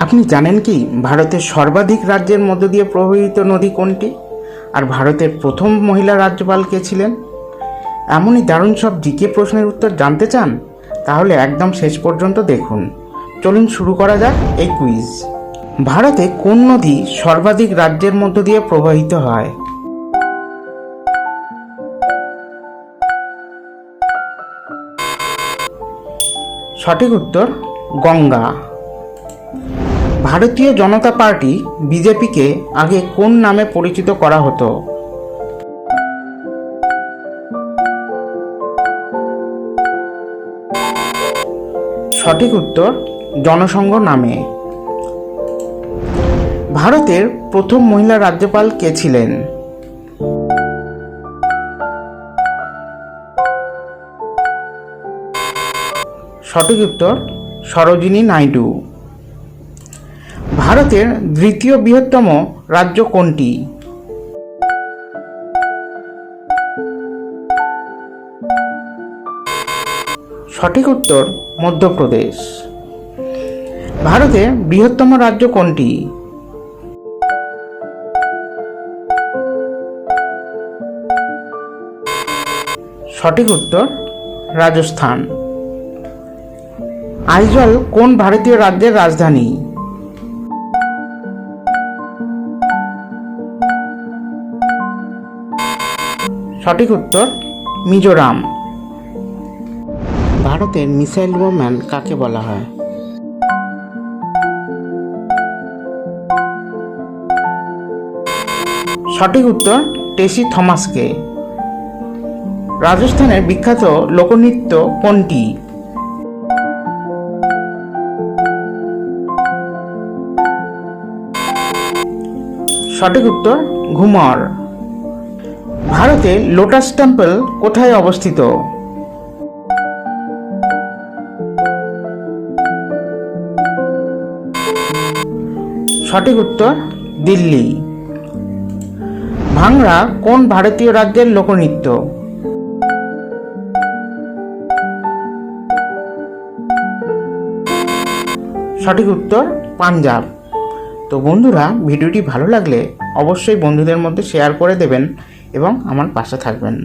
আপনি জানেন কি, ভারতের সর্বাধিক রাজ্যের মধ্য দিয়ে প্রবাহিত নদী কোনটি? আর ভারতের প্রথম মহিলা রাজ্যপাল কে ছিলেন? এমনই দারুণ সব জিকে প্রশ্নের উত্তর জানতে চান? তাহলে একদম শেষ পর্যন্ত দেখুন। চলুন শুরু করা যাক এই কুইজ। ভারতে কোন নদী সর্বাধিক রাজ্যের মধ্য দিয়ে প্রবাহিত হয়? সঠিক উত্তর, গঙ্গা। ভারতীয় জনতা পার্টি বিজেপিকে আগে কোন নামে পরিচিত করা হতো? সঠিক উত্তর, জনসংঘ নামে। ভারতের প্রথম মহিলা রাজ্যপাল কে ছিলেন? সঠিক উত্তর, সরোজিনী নাইডু। ভারতের দ্বিতীয় বৃহত্তম রাজ্য কোনটি? সঠিক উত্তর, মধ্যপ্রদেশ। ভারতের বৃহত্তম রাজ্য কোনটি? সঠিক উত্তর, রাজস্থান। আইজল কোন ভারতীয় রাজ্যের রাজধানী? সঠিক উত্তর মিজোরাম। ভারতের মিসাইল ওম্যান কাকে বলা হয়? সঠিক উত্তর টেসি থমাসকে। রাজস্থানের বিখ্যাত লোকনৃত্য কোনটি? সঠিক উত্তর ঘুমর। ভারতে লোটাস টেম্পল কোথায় অবস্থিত? সঠিক উত্তর, দিল্লি। ভাংরা কোন ভারতীয় রাজ্যের লোকনৃত্য? সঠিক উত্তর, পাঞ্জাব। তো বন্ধুরা, ভিডিওটি ভালো লাগলে অবশ্যই বন্ধুদের মধ্যে শেয়ার করে দেবেন। এবং আমার পাশে থাকবেন।